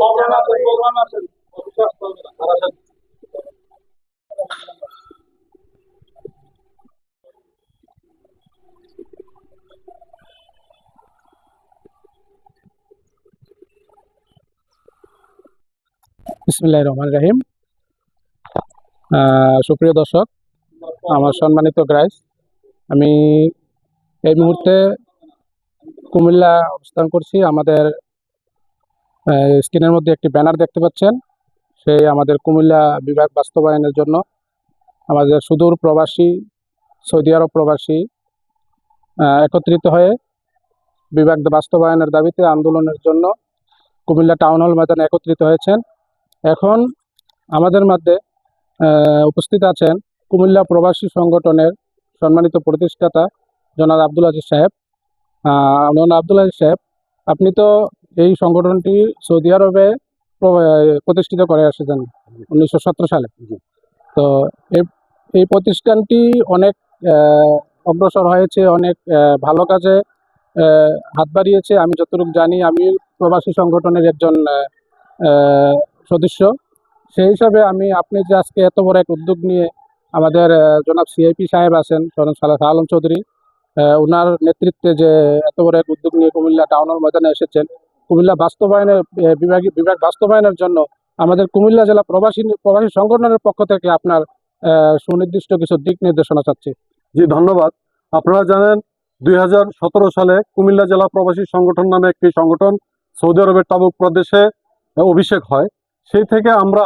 Programme আছে programme আছে আসতে হবে না আসেন বিসমুল্লাহ রহমান রাহিম সুপ্রিয় দর্শক, আমার সম্মানিত গ্রাইস আমি এই মুহূর্তে কুমিল্লা অবস্থান করছি আমাদের স্ক্রিনের মধ্যে একটি ব্যানার দেখতে পাচ্ছেন। সেই আমাদের কুমিল্লা বিভাগ বাস্তবায়নের জন্য আমাদের সুদূর প্রবাসী সৌদি আরব প্রবাসী একত্রিত হয়ে বিভাগ বাস্তবায়নের দাবিতে আন্দোলনের জন্য কুমিল্লা টাউন হল ময়দানে একত্রিত হয়েছেন। এখন আমাদের মধ্যে উপস্থিত আছেন কুমিল্লা প্রবাসী সংগঠনের সম্মানিত প্রতিষ্ঠাতা জনাব আব্দুল আজিজ সাহেব। আহ, আব্দুল আজিজ সাহেব আপনি তো এই সংগঠনটি সৌদি আরবে প্রতিষ্ঠিত করে এসেছেন উনিশশো সতেরো সালে। তো এই- প্রতিষ্ঠানটি অনেক অগ্রসর হয়েছে অনেক ভালো কাজে হাত বাড়িয়েছে। আমি যতটুকু জানি আমি প্রবাসী সংগঠনের একজন সদস্য। সেই হিসাবে আমি আপনি যে আজকে এত বড় এক উদ্যোগ নিয়ে আমাদের জনাব সিআইপি সাহেব আছেন সরন সালাহ আলম চৌধুরী আহ, ওনার নেতৃত্বে যে এত বড় এক উদ্যোগ নিয়ে কুমিল্লা টাউনের ময়দানে এসেছেন কুমিল্লা বাস্তবায়নের আহ, বিভাগ বিভাগ বাস্তবায়নের জন্য আমাদের কুমিল্লা জেলা প্রবাসী প্রবাসী সংগঠনের পক্ষ থেকে আপনার সুনির্দিষ্ট কিছু দিক নির্দেশনা চাচ্ছি। জি ধন্যবাদ। আপনারা জানেন দুই হাজার সতেরো সালে কুমিল্লা জেলা প্রবাসী সংগঠন নামে একটি সংগঠন সৌদি আরবের তাবুক প্রদেশে অভিষেক হয়। সেই থেকে আমরা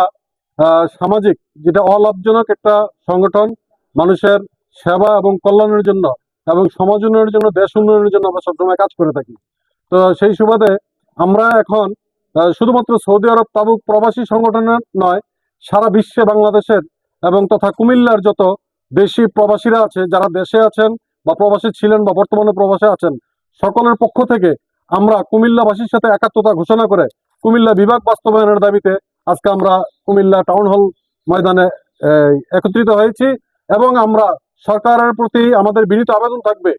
সামাজিক যেটা অলাভজনক একটা সংগঠন মানুষের সেবা এবং কল্যাণের জন্য এবং সমাজ উন্নয়নের জন্য দেশ উন্নয়নের জন্য আমরা সবসময় কাজ করে থাকি। তো সেই সুবাদে আমরা এখন শুধুমাত্র সৌদি আরব তাবুক প্রবাসী সংগঠনের নয়, সারা বিশ্বে, বাংলাদেশের এবং তথা কুমিল্লার যত দেশি প্রবাসীরা আছে, যারা দেশে আছেন বা প্রবাসী ছিলেন বা বর্তমানে প্রবাসে আছেন, সকলের পক্ষ থেকে আমরা কুমিল্লাবাসীর সাথে একাত্মতা ঘোষণা করে কুমিল্লা বিভাগ বাস্তবায়নের দাবিতে আজকে আমরা কুমিল্লা টাউন হল ময়দানে একত্রিত হয়েছি এবং আমরা সরকারের প্রতি আমাদের বিনীত আবেদন থাকবে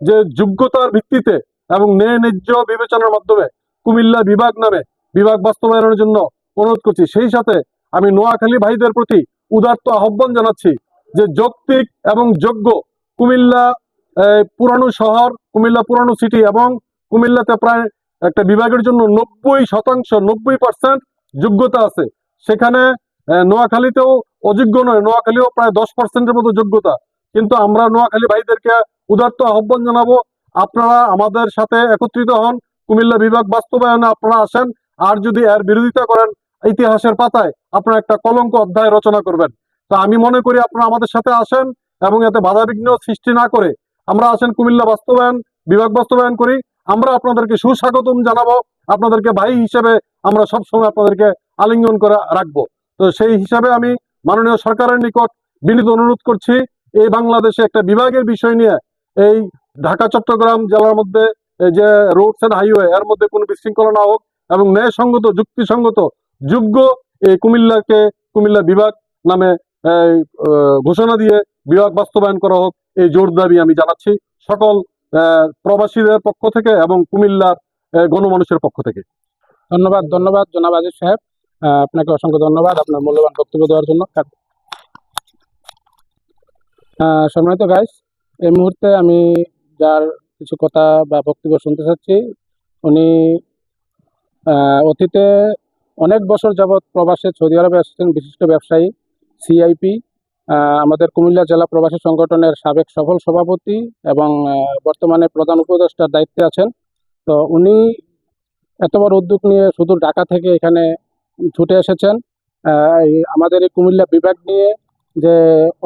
যে যোগ্যতার ভিত্তিতে এবং ন্যায় ন্যায্য বিবেচনার মাধ্যমে কুমিল্লা বিভাগ নামে বিভাগ বাস্তবায়নের জন্য অনুরোধ করছি। সেই সাথে আমি নোয়াখালী ভাইদের প্রতি উদার্ত আহ্বান জানাচ্ছি যে যৌক্তিক এবং যোগ্য কুমিল্লা পুরানো শহর, কুমিল্লা পুরানো সিটি এবং কুমিল্লাতে প্রায় একটা বিভাগের জন্য নব্বই শতাংশ, নব্বই পার্সেন্ট যোগ্যতা আছে। সেখানে নোয়াখালীতেও অযোগ্য নয়, নোয়াখালীও প্রায় দশ পার্সেন্টের মতো যোগ্যতা। কিন্তু আমরা নোয়াখালী ভাইদেরকে উদার্ত আহ্বান জানাব। আপনারা আমাদের সাথে একত্রিত হন। কুমিল্লা বিভাগ বাস্তবায়নে আপনারা আসেন আর যদি এর বিরোধিতা করেন ইতিহাসের পাতায় আপনারা একটা কলঙ্ক অধ্যায় রচনা করবেন। তো আমি মনে করি আপনারা আমাদের সাথে আসেন এবং এতে বাধা বিঘ্ন সৃষ্টি না করে আমরা আসেন কুমিল্লা বাস্তবায়ন, বিভাগ বাস্তবায়ন করি। আমরা আপনাদেরকে সুস্বাগতম জানাব। আপনাদেরকে ভাই হিসেবে আমরা সবসময় আপনাদেরকে আলিঙ্গন করে রাখব। তো সেই হিসাবে আমি মাননীয় সরকারের নিকট বিনীত অনুরোধ করছি, এই বাংলাদেশে একটা বিভাগের বিষয় নিয়ে, এই ঢাকা, চট্টগ্রাম জেলার মধ্যে যে রোডস এন্ড হাইওয়ে, এর মধ্যে কোনো বিশৃঙ্খলা না হোক এবং ন্যায়সঙ্গত, যুক্তিসঙ্গত, যোগ্য এই কুমিল্লাকে কুমিল্লা বিভাগ নামে ঘোষণা দিয়ে বিভাগ বাস্তবায়ন করা হোক, এই জোর দাবি আমি জানাচ্ছি সকল প্রবাসীদের পক্ষ থেকে এবং কুমিল্লার গণমানুষের পক্ষ থেকে। ধন্যবাদ ধন্যবাদ জনাব আজিজ সাহেব। আপনাকে অসংখ্য ধন্যবাদ আপনার মূল্যবান বক্তব্য দেওয়ার জন্য। সম্মানিত গাইস এই মুহূর্তে আমি যার কিছু কথা বা বক্তব্য শুনতে চাচ্ছি। উনি অতীতে অনেক বছর যাবৎ প্রবাসে সৌদি আরবে এসেছেন, বিশিষ্ট ব্যবসায়ী সিআইপি আমাদের কুমিল্লা জেলা প্রবাসী সংগঠনের সাবেক সফল সভাপতি এবং বর্তমানে প্রধান উপদেষ্টার দায়িত্বে আছেন। তো উনি এত বড় উদ্যোগ নিয়ে শুধু ঢাকা থেকে এখানে ছুটে এসেছেন। আমাদের এই কুমিল্লা বিভাগ নিয়ে যে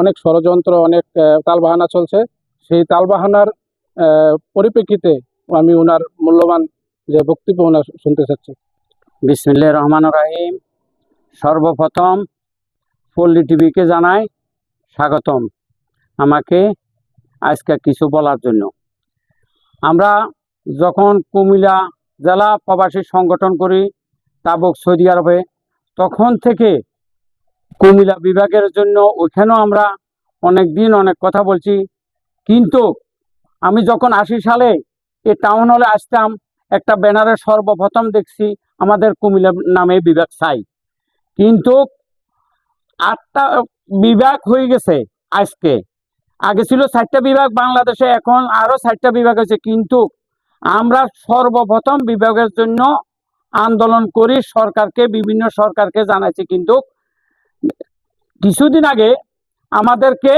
অনেক ষড়যন্ত্র, অনেক তালবাহানা চলছে, সেই তালবাহানার পরিপ্রেক্ষিতে আমি ওনার মূল্যবান যে বক্তব্য ওনার শুনতে চাচ্ছি। বিসমিল্লাহ রহমান রাহিম। সর্বপ্রথম পল্লী টিভিকে জানাই স্বাগতম আমাকে আজকে কিছু বলার জন্য। আমরা যখন কুমিল্লা জেলা প্রবাসী সংগঠন করি, তাবক সৌদি আরবে, তখন থেকে কুমিল্লা বিভাগের জন্য ওইখানেও আমরা অনেক দিন অনেক কথা বলছি। কিন্তু আমি যখন আশি সালে এই টাউন হলে আসতাম, একটা ব্যানারে সর্বপ্রথম দেখছি আমাদের কুমিল্লা নামে বিভাগ চাই কিন্তু আটটা বিভাগ হয়ে গেছে আজকে। আগে ছিল চারটা বিভাগ, বাংলাদেশে এখন আরও চারটা বিভাগ আছে। কিন্তু আমরা সর্বপ্রথম বিভাগের জন্য আন্দোলন করি সরকারকে, বিভিন্ন সরকারকে জানাইছি। কিন্তু কিছুদিন আগে আমাদেরকে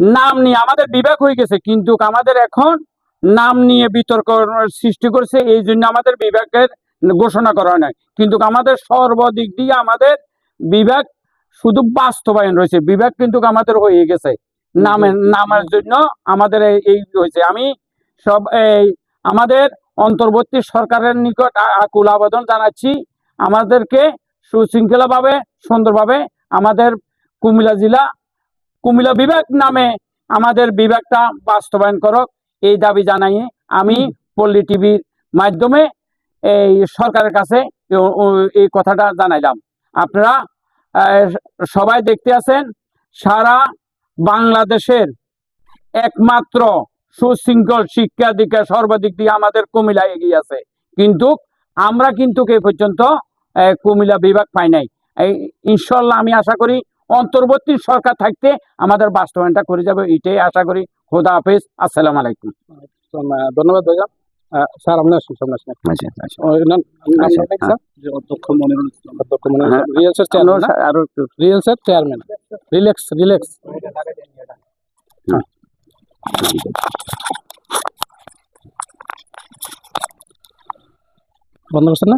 নাম নিয়ে আমাদের বিভাগ হয়ে গেছে কিন্তু আমাদের এখন নাম নিয়ে বিতর্ক সৃষ্টি করছে এই জন্য আমাদের বিভাগের ঘোষণা করা হয় নাই। কিন্তু আমাদের সর্বদিক দিয়ে আমাদের বিভাগ শুধু বাস্তবায়ন রয়েছে বিভাগ কিন্তু আমাদের হয়ে গেছে। নামের নামের জন্য আমাদের এই- হয়েছে। আমি সব এই আমাদের অন্তর্বর্তী সরকারের নিকট আকুল আবেদন জানাচ্ছি আমাদেরকে সুশৃঙ্খলাভাবে সুন্দরভাবে আমাদের কুমিল্লা জেলা কুমিল্লা বিভাগ নামে আমাদের বিভাগটা বাস্তবায়ন করক এই দাবি জানাই আমি পল্লী টিভির মাধ্যমে এই সরকারের কাছে এই কথাটা জানাইলাম। আপনারা সবাই দেখতে আছেন সারা বাংলাদেশের একমাত্র সুশৃঙ্খল শিক্ষা দীক্ষা সর্বাধিক দিয়ে আমাদের কুমিল্লা এগিয়ে আছে। কিন্তু আমরা কিন্তু এ পর্যন্ত কুমিল্লা বিভাগ পাই নাই। ইনশাল্লাহ আমি আশা করি অন্তর্বর্তী সরকার থাকতে আমাদের বাস্তবায়নটা করে যাবে এটাই আশা করি। খোদা হাফেজ আসসালাম আলাইকুম। ধন্যবাদ ভাইজান। স্যার আপনার সামনে আসুন। ও, নাম- নামটা অধ্যক্ষ মনিরুল ইসলাম। রিয়েলসের চেয়ারম্যান? আরও রিল্যাক্স রিল্যাক্স বন্ধ করছেন না?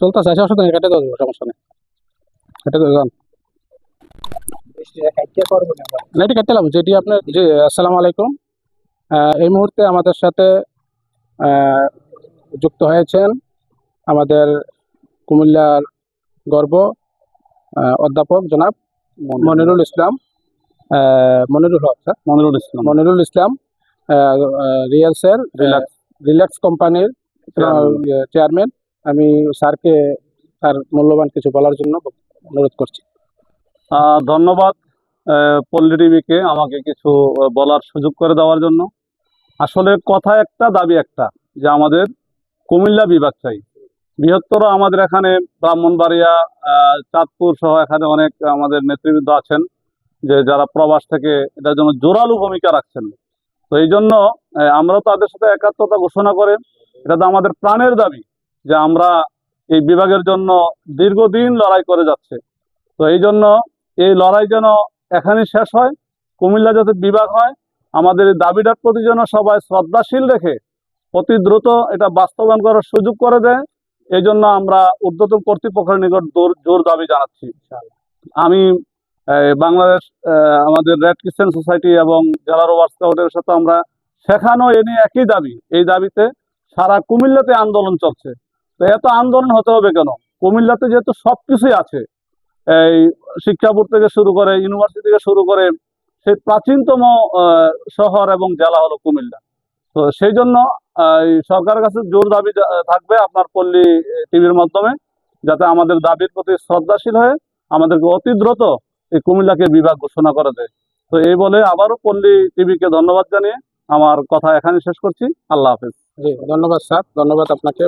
চলতেছে আছে অসুবিধা নেই কেটে দেবো সমস্যা নেই। কেটে দেবো যান। না এটি কেটে লাভ যেটি আপনার জি আসসালামু আলাইকুম। এই মুহূর্তে আমাদের সাথে যুক্ত হয়েছেন আমাদের কুমিল্লার গর্ব অধ্যাপক জনাব মনিরুল ইসলাম। মনিরুল হক স্যার। মনিরুল ইসলাম। মনিরুল ইসলাম রিয়েলসের Relax। রিল্যাক্স। কোম্পানির চেয়ারম্যান আমি স্যারকে তার মূল্যবান কিছু বলার জন্য অনুরোধ করছি। ধন্যবাদ। আহ, পল্লী টিভিকে আমাকে কিছু বলার সুযোগ করে দেওয়ার জন্য। আসলে কথা একটা দাবি একটা যে আমাদের কুমিল্লা বিভাগ চাই। বৃহত্তর আমাদের এখানে ব্রাহ্মণবাড়িয়া চাঁদপুর সহ এখানে অনেক আমাদের নেতৃবৃন্দ আছেন যে যারা প্রবাস থেকে এটার জন্য জোরালো ভূমিকা রাখছেন। তো এই জন্য আমরা তাদের সাথে একাত্মতা ঘোষণা করে এটা তো আমাদের প্রাণের দাবি যে আমরা এই বিভাগের জন্য দীর্ঘদিন লড়াই করে যাচ্ছে। তো এই জন্য এই লড়াই যেন এখানে শেষ হয়। কুমিল্লা যাতে বিভাগ হয়, আমাদের দাবিটার প্রতি যেন সবাই শ্রদ্ধাশীল রেখে অতি দ্রুত এটা বাস্তবায়ন করার সুযোগ করে দেয় এই জন্য আমরা ঊর্ধ্বতন কর্তৃপক্ষের নিকট জোর দাবি জানাচ্ছি। আমি বাংলাদেশ আমাদের রেড ক্রিশ্চান সোসাইটি এবং জেলা রোভার স্কাউটের সাথে আমরা সেখানেও এ নিয়ে একই দাবি। এই দাবিতে সারা কুমিল্লাতে আন্দোলন চলছে। তো এত আন্দোলন হতে হবে কেন? কুমিল্লাতে যেহেতু সবকিছুই আছে এই শিক্ষা বোর্ড থেকে শুরু করে ইউনিভার্সিটি থেকে শুরু করে সেই প্রাচীনতম শহর এবং জেলা হলো কুমিল্লা। তো সেই জন্য সরকারের কাছে জোর দাবি থাকবে আপনার পল্লী টিভির মাধ্যমে যাতে আমাদের দাবির প্রতি শ্রদ্ধাশীল হয়ে আমাদেরকে অতি দ্রুত এই কুমিল্লাকে বিভাগ ঘোষণা করে দেয়। তো এই বলে আবারও পল্লী টিভিকে ধন্যবাদ জানিয়ে আমার কথা এখানে শেষ করছি। আল্লাহ হাফেজ। জি ধন্যবাদ স্যার। ধন্যবাদ আপনাকে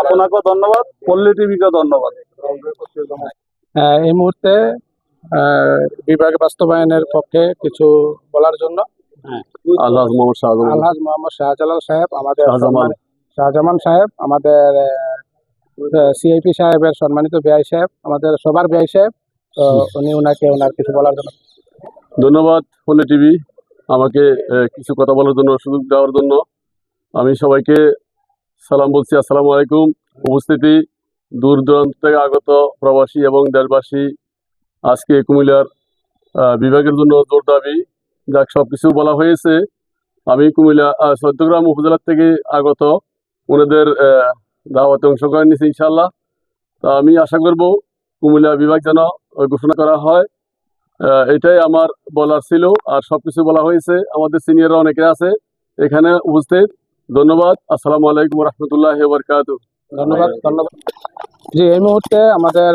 আপনাকেও ধন্যবাদ পল্লী টিভিকেও ধন্যবাদ। আহ, এই মুহূর্তে বিভাগ বাস্তবায়নের পক্ষে কিছু বলার জন্য। আল্লাহ মোহাম্মদ শাহজাহান আলহাজ মোহাম্মদ শাহজালাল সাহেব আমাদের শাহজামান। সাহেব আমাদের সিআইপি সাহেবের সম্মানিত বিআই সাহেব আমাদের সবার বিআই সাহেব। তো উনি ওনাকে ওনার কিছু বলার জন্য। ধন্যবাদ ফোনে টিভি। আমাকে কিছু কথা বলার জন্য সুযোগ দেওয়ার জন্য। আমি সবাইকে সালাম বলছি। আসসালামু আলাইকুম। উপস্থিতি দূর দূরান্ত থেকে আগত প্রবাসী এবং দেশবাসী আজকে কুমিল্লার বিভাগের জন্য জোর দাবি যাক সব কিছু বলা হয়েছে। আমি কুমিল্লা আহ, চৌদ্দগ্রাম উপজেলার থেকে আগত। ওনাদের দাওয়াতে অংশগ্রহণ নিয়েছি ইনশাল্লাহ তা আমি আশা করব কুমিল্লা বিভাগ যেন ঘোষণা করা হয়। এটাই আমার বলার ছিল। আর সবকিছু বলা হয়েছে আমাদের সিনিয়ররা অনেকে আছে। এখানে উপস্থিত। ধন্যবাদ। আসসালামু আলাইকুম রহমতুল্লাহ বরকাত ধন্যবাদ ধন্যবাদ। জি এই মুহূর্তে আমাদের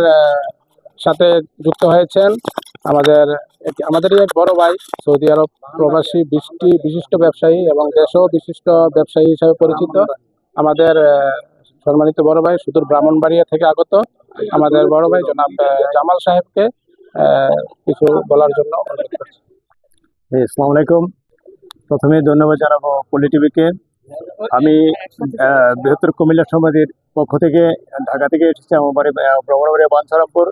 সাথে যুক্ত হয়েছেন আমাদের আমাদেরই এক বড় ভাই সৌদি আরব প্রবাসী বৃষ্টি বিশিষ্ট ব্যবসায়ী এবং দেশও বিশিষ্ট ব্যবসায়ী হিসাবে পরিচিত। আমাদের সম্মানিত বড় ভাই সুদূর ব্রাহ্মণবাড়িয়া থেকে আগত। আমাদের বড় ভাই জনাব জামাল সাহেবকে আহ, কিছু বলার জন্য অনুরোধ করছি। আসসালামু আলাইকুম। প্রথমে ধন্যবাদ জানাব পলি টিভিকে। আমি বৃহত্তর কুমিল্লা সমিতির পক্ষ থেকে ঢাকা থেকে এসেছি আমার বাড়ি বাঞ্ছারামপুর।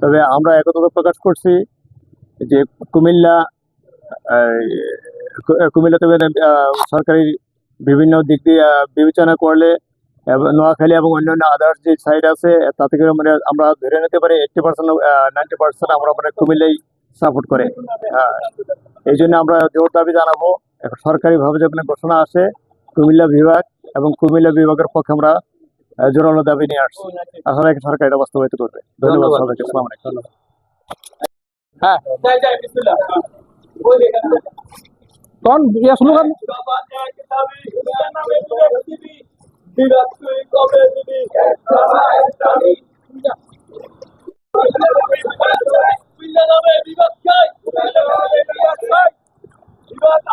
তবে আমরা একত্র প্রকাশ করছি যে কুমিল্লা কুমিল্লাতে সরকারি বিভিন্ন দিক দিয়ে বিবেচনা করলে নোয়াখালী এবং অন্যান্য আদার্স যে সাইড আছে, তা থেকে মানে আমরা ধরে নিতে পারি এইটটি পার্সেন্ট নাইনটি পার্সেন্ট আমরা মানে কুমিল্লাই সাপোর্ট করে। হ্যাঁ এই জন্য আমরা জোর দাবি জানাব সরকারিভাবে যখন ঘোষণা আসে কুমিল্লা বিভাগ এবং কুমিল্লা বিভাগের পক্ষে আমরা জোরালো দাবি নিয়ে আসছি। আসলে সরকার এটা বাস্তবায়িত করবে। ধন্যবাদ ধন্যবাদ। সবাইকে। আসসালামু আলাইকুম। হ্যাঁ। কোন ইয়া শুরু করেন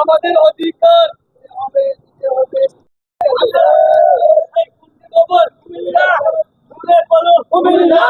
আমাদের অধিকার। কুমিল্লা